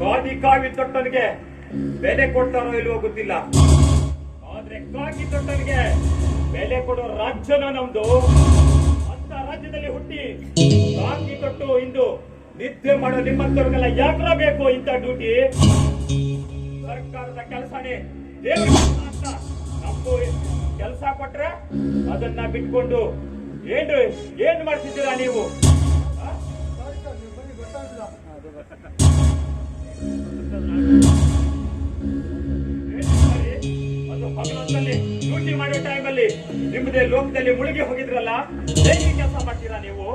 ಗಾದಿ ಕಾವಿ ತೊಟ್ಟನಿಗೆ ಬೆಲೆ ಕೊಡ್ತಾರೋ ಇಲ್ವೋ ಗೊತ್ತಿಲ್ಲ. ಆದ್ರೆ ಕಾಗಿ ತೊಟ್ಟನಿಗೆ ಬೆಲೆ ಕೊಡೋ ರಾಜ್ಯನ ನಮ್ದು. ಅಂತ ರಾಜ್ಯದಲ್ಲಿ ಹುಟ್ಟಿ ಕಾಗಿ ತೊಟ್ಟು ಇಂದು ನಿದ್ದೆ ಮಾಡೋ ನಿಮ್ಮಂತವ್ರಿಗೆಲ್ಲ ಯಾಕ್ರ ಬೇಕು ಇಂಥ ಡ್ಯೂಟಿ? ಸರ್ಕಾರದ ಕೆಲಸನೇ ದೇವ್ರ ಕೆಲಸ ಕೊಟ್ರೆ ಅದನ್ನ ಬಿಟ್ಕೊಂಡು ಏನು, ಏನ್ ಮಾಡ್ತಿದ್ದೀರಾ ನೀವು? ಅದು ಹಗಲೊತ್ತಲ್ಲಿ ಡ್ಯೂಟಿ ಮಾಡೋ ಟೈಮಲ್ಲಿ ನಿಮ್ಮದೇ ಲೋಕದಲ್ಲಿ ಮುಳುಗಿ ಹೋಗಿದ್ರಲ್ಲ ಹೇಗೆ ಕೆಲಸ ಮಾಡ್ತೀರಾ ನೀವು?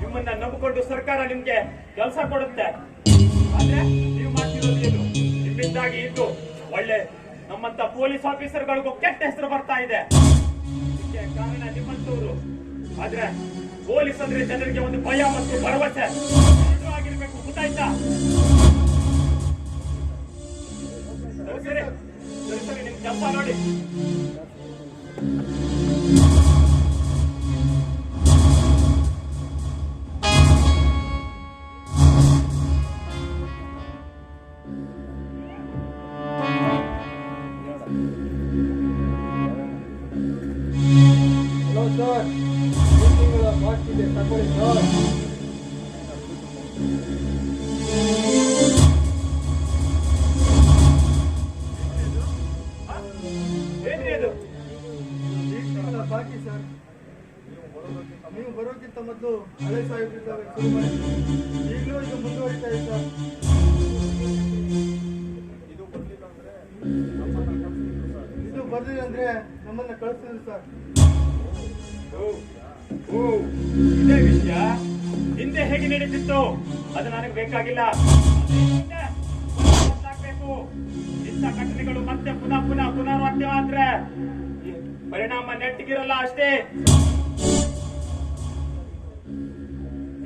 ನಿಮ್ಮನ್ನ ನಂಬಿಕೊಂಡು ಸರ್ಕಾರ ನಿಮ್ಗೆ ಕೆಲಸ ಕೊಡುತ್ತೆ ಆದ್ರೆ ನೀವು ಮಾಡ್ತಿರೋದು ಏನು ನಿಮ್ಮಿಂದಾಗಿ ಇದ್ದು ಒಳ್ಳೆ ನಮ್ಮಂತ ಪೊಲೀಸ್ ಆಫೀಸರ್ಗಳಿಗೂ ಕೆಟ್ಟ ಹೆಸರು ಬರ್ತಾ ಇದೆ ನಿಮ್ಮಂತವ್ರು ಆದ್ರೆ ಪೊಲೀಸ್ ಅಂದ್ರೆ ಜನರಿಗೆ ಒಂದು ಭಯ ಮತ್ತು ಭರವಸೆ. ಆಗಿರ್ಬೇಕು, ಗೊತ್ತಾಯ್ತಾ? ಸರಿ ಸರಿ ನಿಮ್ ಜಪ್ಪ ನೋಡಿ. ಸರ್ ಒಂದು ತಿಂಗಳ ಬಾಕಿದೆ ತಗೊಳ್ಳಿ ಸರ್ ಬಾಕಿ ಸರ್ ನೀವು ಬರೋಕ್ಕಿಂತ ಮೊದಲು ಹಳೆ ಮಾಡಿ ಈಗಲೂ ಇದು ಮುಂದುವರಿತಾ ಇದೆ ಸರ್ ಇದು ಬರ್ಲಿಲ್ಲ ಅಂದ್ರೆ ನಮ್ಮನ್ನ ಕಳಿಸ್ತಿದ್ರು ಸರ್. ಓ, ಇದೇ ವಿಷಯ. ಹಿಂದೆ ಹೇಗೆ ನಡೀತಿತ್ತು ಅದು ನನಗೆ ಬೇಕಾಗಿಲ್ಲ. ಇಂಥ ಘಟನೆಗಳು ಮತ್ತೆ ಪುನಃ ಪುನಃ ಪುನರಾವರ್ತಿ ಆದ್ರೆ ಈ ಪರಿಣಾಮ ನೆಟ್ಟಿಗಿರಲ್ಲ ಅಷ್ಟೇ.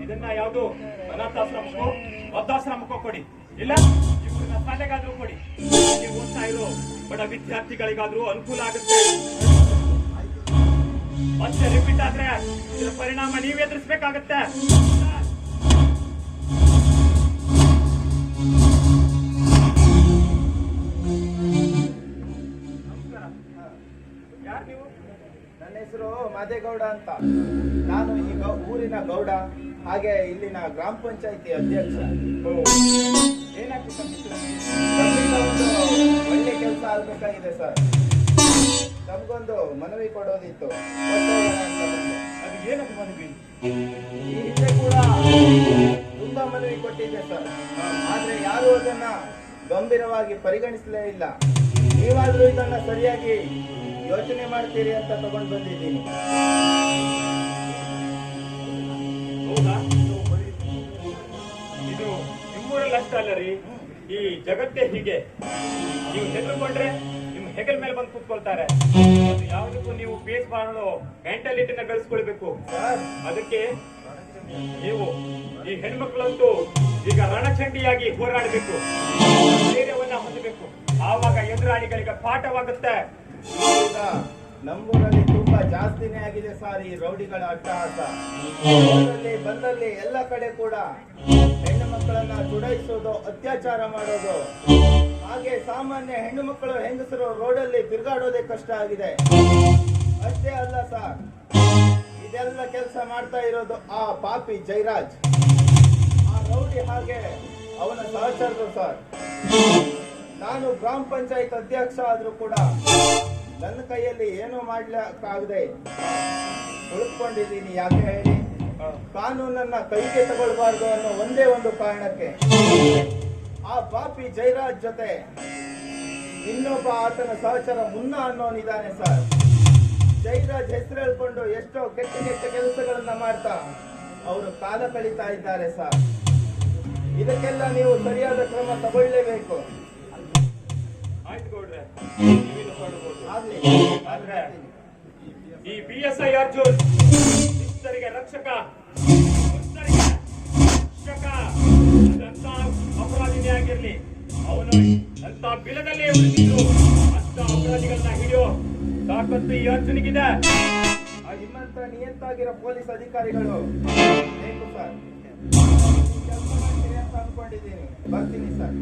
ಇದನ್ನ ಯಾವುದು? ಅನಾಥಾಶ್ರಮಕ್ಕೋ ವೃದ್ಧಾಶ್ರಮಕ್ಕೋ ಕೊಡಿ. ಇಲ್ಲ ಇವ್ರನ್ನ ಶಾಲೆಗಾದ್ರೂ ಕೊಡಿ. ಓದ್ತಾ ಇರೋ ಬಡ ವಿದ್ಯಾರ್ಥಿಗಳಿಗಾದ್ರೂ ಅನುಕೂಲ ಆಗುತ್ತೆ. ಮತ್ತೆ ರಿಪೀಟ್ ಆದ್ರೆ ಇದರ ಪರಿಣಾಮ ನೀವು ಎದುರಿಸಬೇಕಾಗತ್ತೆ. ನನ್ನ ಹೆಸರು ಮಾದೇಗೌಡ ಅಂತ. ನಾನು ಈ ಊರಿನ ಗೌಡ, ಹಾಗೆ ಇಲ್ಲಿನ ಗ್ರಾಮ ಪಂಚಾಯತಿ ಅಧ್ಯಕ್ಷ. ಏನಾಗ್ತಿತ್ತು ಒಳ್ಳೆ ಕೆಲಸ ಆಗ್ಬೇಕಾಗಿದೆ, ಸರ್. ನಮ್ಗೊಂದು ಮನವಿ ಕೊಡೋದಿತ್ತು. ಅದು ಏನಕ್ಕೆ ಮನವಿ ಕೂಡ ತುಂಬಾ ಮನವಿ ಕೊಟ್ಟಿದ್ದೆ ಸರ್. ಆದ್ರೆ ಯಾರು ಅದನ್ನ ಗಂಭೀರವಾಗಿ ಪರಿಗಣಿಸಲೇ ಇಲ್ಲ. ನೀವಾದ್ರೂ ಇದನ್ನ ಸರಿಯಾಗಿ ಯೋಚನೆ ಮಾಡ್ತೀರಿ ಅಂತ ತಗೊಂಡು ಬಂದಿದ್ದೀನಿ. ಇದು ನಿಮ್ಮೂರಲ್ಲಿ ಅಷ್ಟ ಅಲ್ಲ ರೀ, ಈ ಜಗತ್ತೇ ಹೀಗೆ. ನೀವು ಹೆದರ್ಕೊಂಡ್ರೆ ಹೆಗಲ್ ಮೇಲೆ ಬಂದು ಕೂತ್ಕೊಳ್ತಾರೆ. ಯಾವ್ದಕ್ಕೂ ನೀವು ಫೇಸ್ ಮಾಡೋ ಮೆಂಟಾಲಿಟಿನ ಬೆಳೆಸ್ಕೊಳ್ಬೇಕು. ಅದಕ್ಕೆ ನೀವು ಈ ಹೆಣ್ಮಕ್ಳಂತೂ ಈಗ ರಣಚಂಡಿಯಾಗಿ ಹೋರಾಡಬೇಕು. ಧೈರ್ಯವನ್ನ ಹೊಂದಬೇಕು. ಆವಾಗ ಎದುರಾಳಿಗಳಿಗೆ ಪಾಠವಾಗುತ್ತೆ. ನಮ್ಮೂರಲ್ಲಿ ತುಂಬಾ ಜಾಸ್ತಿನೇ ಆಗಿದೆ ಸರ್ ಈ ರೌಡಿಗಳ ಅಟ್ಟಹಾಸ. ಬಂದಲ್ಲಿ ಎಲ್ಲ ಕಡೆ ಕೂಡ ಹೆಣ್ಣು ಮಕ್ಕಳನ್ನ ಚುಡಾಯಿಸೋದು ಅತ್ಯಾಚಾರ ಮಾಡೋದು. ಹಾಗೆ ಸಾಮಾನ್ಯ ಹೆಣ್ಣು ಮಕ್ಕಳು ಹೆಂಗಸರು ರೋಡಲ್ಲಿ ತಿರುಗಾಡೋದೇ ಕಷ್ಟ ಆಗಿದೆ. ಅಷ್ಟೇ ಅಲ್ಲ ಸರ್, ಇದೆಲ್ಲ ಕೆಲಸ ಮಾಡ್ತಾ ಇರೋದು ಆ ಪಾಪಿ ಜೈರಾಜ್. ಆ ರೌಡಿ ಹಾಗೆ ಅವನ ಸಹಚರರು ಸರ್. ನಾನು ಗ್ರಾಮ ಪಂಚಾಯತ್ ಅಧ್ಯಕ್ಷ ಆದ್ರೂ ಕೂಡ ನನ್ನ ಕೈಯಲ್ಲಿ ಏನು ಮಾಡ್ಲಿಕ್ಕಾಗದೆ ಉಳ್ಕೊಂಡಿದ್ದೀನಿ ಯಾಕೆ ಹೇಳಿ? ಕಾನೂನನ್ನ ಕೈಗೆ ತಗೊಳ್ಬಾರ್ದು ಅನ್ನೋ ಒಂದೇ ಒಂದು ಕಾರಣಕ್ಕೆ ಆ ಪಾಪಿ ಜೈರಾಜ್ ಜೊತೆ ಇನ್ನೊಬ್ಬ ಆತನ ಸಹಚರ ಮುನ್ನ ಅನ್ನೋನಿದ್ದಾನೆ ಸರ್. ಜೈರಾಜ್ ಹೆಸರು ಹೇಳ್ಕೊಂಡು ಎಷ್ಟೋ ಕೆಟ್ಟ ಕೆಟ್ಟ ಕೆಲಸಗಳನ್ನ ಮಾಡ್ತಾ ಅವರು ಕಾಲ ಕಳೀತಾ ಇದ್ದಾರೆ ಸರ್. ಇದಕ್ಕೆಲ್ಲ ನೀವು ಸರಿಯಾದ ಕ್ರಮ ತಗೊಳ್ಳೇಬೇಕು. ಈ ಬಿ ಎಸ್ ಐ ಅರ್ಜುನ್ ದುಷ್ಟರಿಗೆ ರಕ್ಷಕ. ದುಷ್ಟರಿಗೆ ರಕ್ಷಕ. ಅದಂತ ಅಪರಾಧಿನೇ ಆಗಿರ್ಲಿ. ಅವನು ಅಂತ ಬಿಲದಲ್ಲಿ ಅಂತ ಅಪರಾಧಿಗಳನ್ನ ಹಿಡಿಯೋ ತಾಕತ್ತು ಯೋಚನೆಗಿದೆ. ನಿಮ್ಮಂತ ನಿಯಂತಾಗಿರೋ ಪೊಲೀಸ್ ಅಧಿಕಾರಿಗಳು, ಬೇಕು ಸರ್. ಕೆಲಸ ಮಾಡ್ತೀರಿ ಅಂತ ಅನ್ಕೊಂಡಿದ್ದೀನಿ. ಬರ್ತೀನಿ ಸರ್.